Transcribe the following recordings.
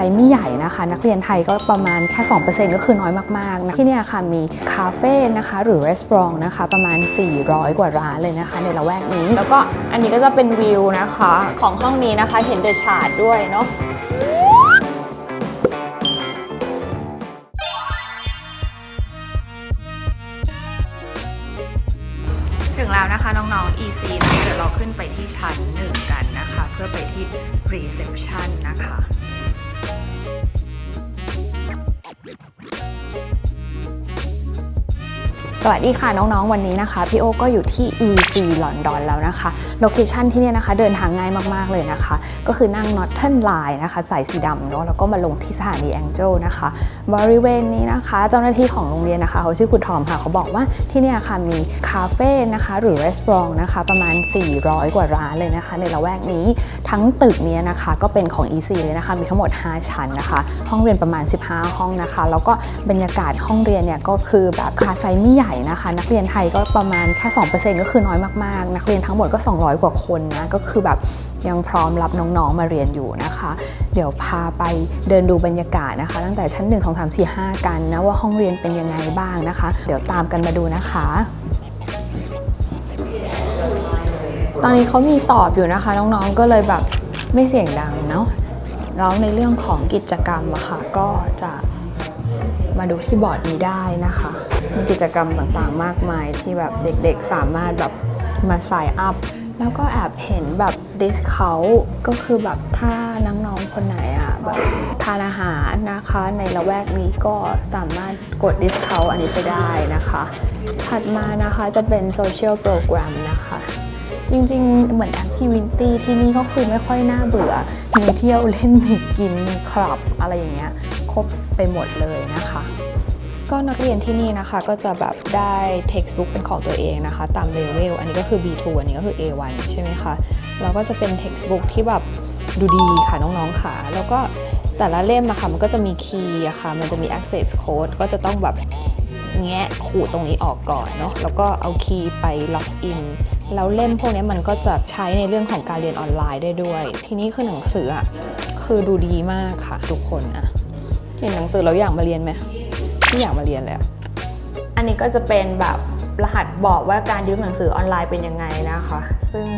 ไซส์ไม่ใหญ่นะคะ นักเรียนไทยก็ประมาณแค่ 2%ก็คือน้อยมากๆนะที่นี่ค่ะมีคาเฟ่นะคะหรือรีสอร์ทนะคะประมาณ 400 กว่าร้านเลยนะคะ ในละแวกนี้ แล้วก็อันนี้ก็จะเป็นวิวนะคะ ของห้องนี้นะคะเห็นเดอะชาร์ดด้วยเนาะถึงแล้วนะคะน้องๆ EC นะเดี๋ยวเราขึ้นไปที่ชั้นหนึ่งกันนะคะ เพื่อไปที่ reception นะคะ สวัสดีค่ะน้องๆ วันนี้นะคะพี่โอก็อยู่ที่ EC ลอนดอนแล้วนะคะโลเคชันที่เนี่ยนะคะเดินทางง่ายมากๆเลยนะคะ ก็คือนั่ง Northern Line นะคะสายสีดำเนาะแล้วก็มาลงที่สถานี Angel นะคะ บริเวณนี้นะคะ เจ้าหน้าที่ของโรงเรียนนะคะเขาชื่อคุณทอมค่ะเขาบอกว่าที่เนี่ยค่ะมีคาเฟ่นะคะหรือรีสอร์ทนะคะประมาณ 400 กว่าร้านเลยนะคะ ในละแวกนี้ทั้งตึกเนี้ยนะคะก็เป็นของ EC เลยนะคะมีทั้งหมด 5 ชั้นนะคะ ห้องเรียนประมาณ 15 ห้องนะคะ แล้วก็บรรยากาศห้องเรียนเนี่ยก็คือแบบคาไซไม่ใหญ่นะคะ นักเรียนไทยก็ประมาณแค่2%ก็คือน้อยมากๆ นักเรียนทั้งหมดก็ 200 กว่าคนนะก็คือแบบยังพร้อมรับน้องๆมาเรียนอยู่นะคะ เดี๋ยวพาไปเดินดูบรรยากาศนะคะ ตั้งแต่ชั้น 1 2 3 4 5 กันนะว่าห้องเรียนเป็นยังไงบ้างนะคะ เดี๋ยวตามกันมาดูนะคะตอนนี้เขามีสอบอยู่นะคะ น้องๆ ก็เลยแบบไม่เสียงดังเนาะแล้วในเรื่องของกิจกรรมอะค่ะก็จะ มาดูที่บอร์ดนี้ได้นะคะ มีกิจกรรมต่างๆมากมายที่แบบเด็กๆสามารถแบบมาใส่อัพ แล้วก็แอบเห็นแบบดิสเขาก็คือแบบถ้าน้องๆคนไหนอะแบบทานอาหารนะคะในละแวกนี้ก็สามารถกดดิสเขาอันนี้ไปได้นะคะ ถัดมานะคะจะเป็นโซเชียลโปรแกรมนะคะจริงๆ เหมือนแอคทิวิตี้ที่นี่ก็คือไม่ค่อยน่าเบื่อ มีเที่ยวเล่นมีกินมีคลับอะไรอย่างเงี้ย ครบไปหมดเลยนะคะ ก็นักเรียนที่นี่นะคะก็จะแบบได้ textbook เป็นของตัวเองนะคะ ตามเลเวลอันนี้ก็คือ B2 อันนี้ก็คือ A1 ใช่ไหมคะแล้วก็จะเป็น textbook ที่แบบดูดีค่ะน้องๆค่ะ แล้วก็แต่ละเล่มอะค่ะมันก็จะมีคีย์อะค่ะ มันจะมี access code ก็จะต้องแบบแงะขูดตรงนี้ออกก่อนเนาะแล้วก็เอาคีย์ไปล็อกอินแล้วเล่มพวกนี้มันก็จะใช้ในเรื่องของการเรียนออนไลน์ได้ด้วย ทีนี้คือหนังสืออะคือดูดีมากค่ะทุกคนอะ เห็นหนังสือแล้วอยากมาเรียนไหมไม่อยากมาเรียนเลยอะอันนี้ก็จะเป็นแบบรหัสบอกว่าการยืมหนังสือออนไลน์เป็นยังไงนะคะ ซึ่ง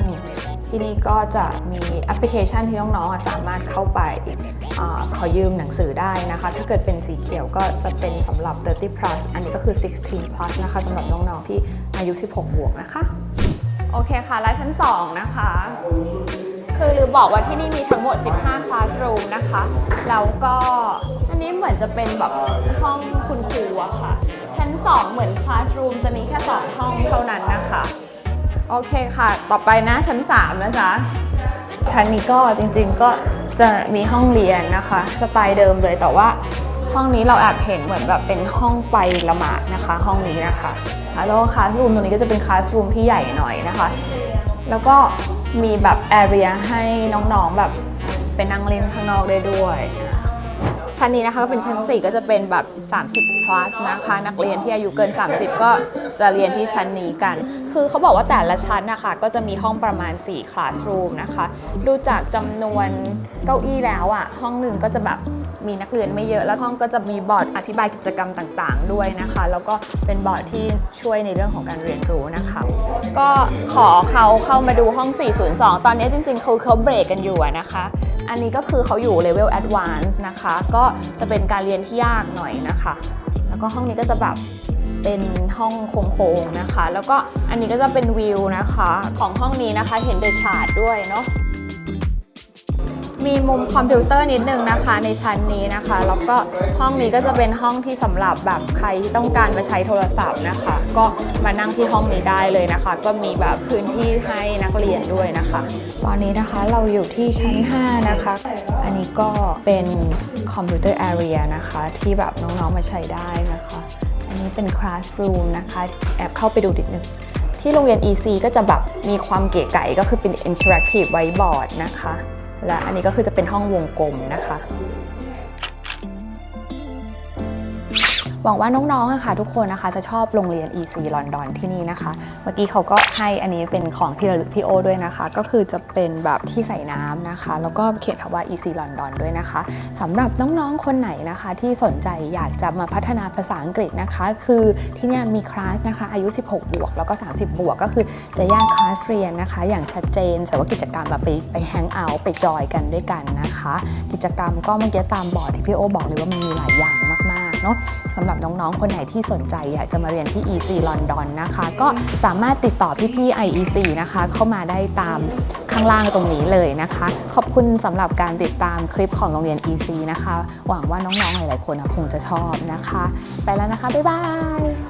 ที่นี่ก็จะมีแอปพลิเคชันที่น้องๆสามารถเข้าไปอขอยืมหนังสือได้นะคะ ถ้าเกิดเป็นสีเขียวก็จะเป็นสำหรับ 30 plus อันนี้ก็คือ 16 plus นะคะสำหรับน้องๆที่อายุ 16 บวกนะคะ โอเคค่ะ และชั้น 2 นะคะ คือลืมบอกว่าที่นี่มีทั้งหมด 15 classroom นะคะ แล้วก็อันนี้เหมือนจะเป็นแบบห้องคุณครูอะค่ะ ชั้น 2 เหมือน classroom จะมีแค่ 2 ห้องเท่านั้นนะคะ โอเคค่ะ ต่อไปนะชั้น 3 นะจ๊ะ ชั้นนี้ก็จริงๆก็จะมีห้องเรียนนะคะ สไตล์เดิมเลยแต่ว่าห้องนี้เราแอบเห็นเหมือนแบบเป็นห้องไปละหมาดนะคะ ห้องนี้นะคะแล้วคลาสรูมตรงนี้ก็จะเป็นคลาสรูมที่ใหญ่หน่อยนะคะ แล้วก็ มีแบบแอเรียให้น้องๆแบบไปนั่งเล่นข้างนอกได้ด้วย ชั้นนี้นะคะก็เป็นชั้น 4 ก็จะเป็นแบบ 30 plus นะคะ นักเรียนที่อายุเกิน 30 ก็จะเรียนที่ชั้นนี้กัน คือเขาบอกว่าแต่ละชั้นนะคะก็จะมีห้องประมาณ4 classroom นะคะ ดูจากจำนวนเก้าอี้แล้วอะ่ะ ห้องหนึ่งก็จะแบบมีนักเรียนไม่เยอะแล้วห้องก็จะมีบอร์ดอธิบายกิจกรรมต่างๆ ด้วยนะคะ แล้วก็เป็นบอร์ดที่ช่วยในเรื่องของการเรียนรู้นะคะ ก็ขอเขาเข้ามาดูห้อง 402 ตอนนี้จริงๆคือเขาเบรกกันอยู่นะคะ อันนี้ก็คือเขาอยู่เลเวล Advanced นะคะ ก็จะเป็นการเรียนที่ยากหน่อยนะคะ แล้วก็ห้องนี้ก็จะแบบเป็นห้องโค้งๆนะคะ แล้วก็อันนี้ก็จะเป็นวิวนะคะ ของห้องนี้นะคะเห็นเดชาร์ดด้วยเนาะ มีมุมคอมพิวเตอร์นิดนึงนะคะในชั้นนี้นะคะแล้วก็ห้องนี้ก็จะเป็นห้องที่สำหรับแบบใครที่ต้องการมาใช้โทรศัพท์นะคะ ก็มานั่งที่ห้องนี้ได้เลยนะคะ ก็มีแบบพื้นที่ให้นักเรียนด้วยนะคะ ตอนนี้นะคะเราอยู่ที่ชั้น 5 นะคะ อันนี้ก็เป็นคอมพิวเตอร์แอเรียนะคะ ที่แบบน้องๆมาใช้ได้นะคะ อันนี้เป็นคลาสรูมนะคะแอบเข้าไปดูนิดนึงที่โรงเรียน EC ก็จะแบบมีความเก๋ไก๋ก็คือเป็น Interactive Whiteboard นะคะ และอันนี้ก็คือจะเป็นห้องวงกลมนะคะ หวังว่าน้องๆอะค่ะทุกคนนะคะ จะชอบโรงเรียน EC ลอนดอนที่นี่นะคะ เมื่อกี้เขาก็ให้อันนี้เป็นของที่ระลึกพี่โอด้วยนะคะ ก็คือจะเป็นแบบที่ใส่น้ำนะคะ แล้วก็เขียนคำว่า EC ลอนดอนด้วยนะคะสำหรับน้องๆคนไหนนะคะที่สนใจอยากจะมาพัฒนาภาษาอังกฤษนะคะ คือที่นี่มีคลาสนะคะอายุ 16 บวก แล้วก็ 30 บวก ก็คือจะแยกคลาสเรียนนะคะ อย่างชัดเจนแต่ว่ากิจกรรมแบบไปไปแฮงเอาท์ไปจอยกันด้วยกันนะคะ กิจกรรมก็เมื่อกี้ตามบอร์ดที่พี่โอบอกเลยว่ามันมีหลายอย่าง เนาะสำหรับน้องๆ คนไหนที่สนใจอยากจะมาเรียนที่ EC London นะคะ ก็สามารถติดต่อพี่ๆ IEC นะคะ เข้ามาได้ตามข้างล่างตรงนี้เลยนะคะ ขอบคุณสำหรับการติดตามคลิปของโรงเรียน EC นะคะ หวังว่าน้องๆ หลายๆ คนคงจะชอบนะคะ ไปแล้วนะคะ บ๊ายบาย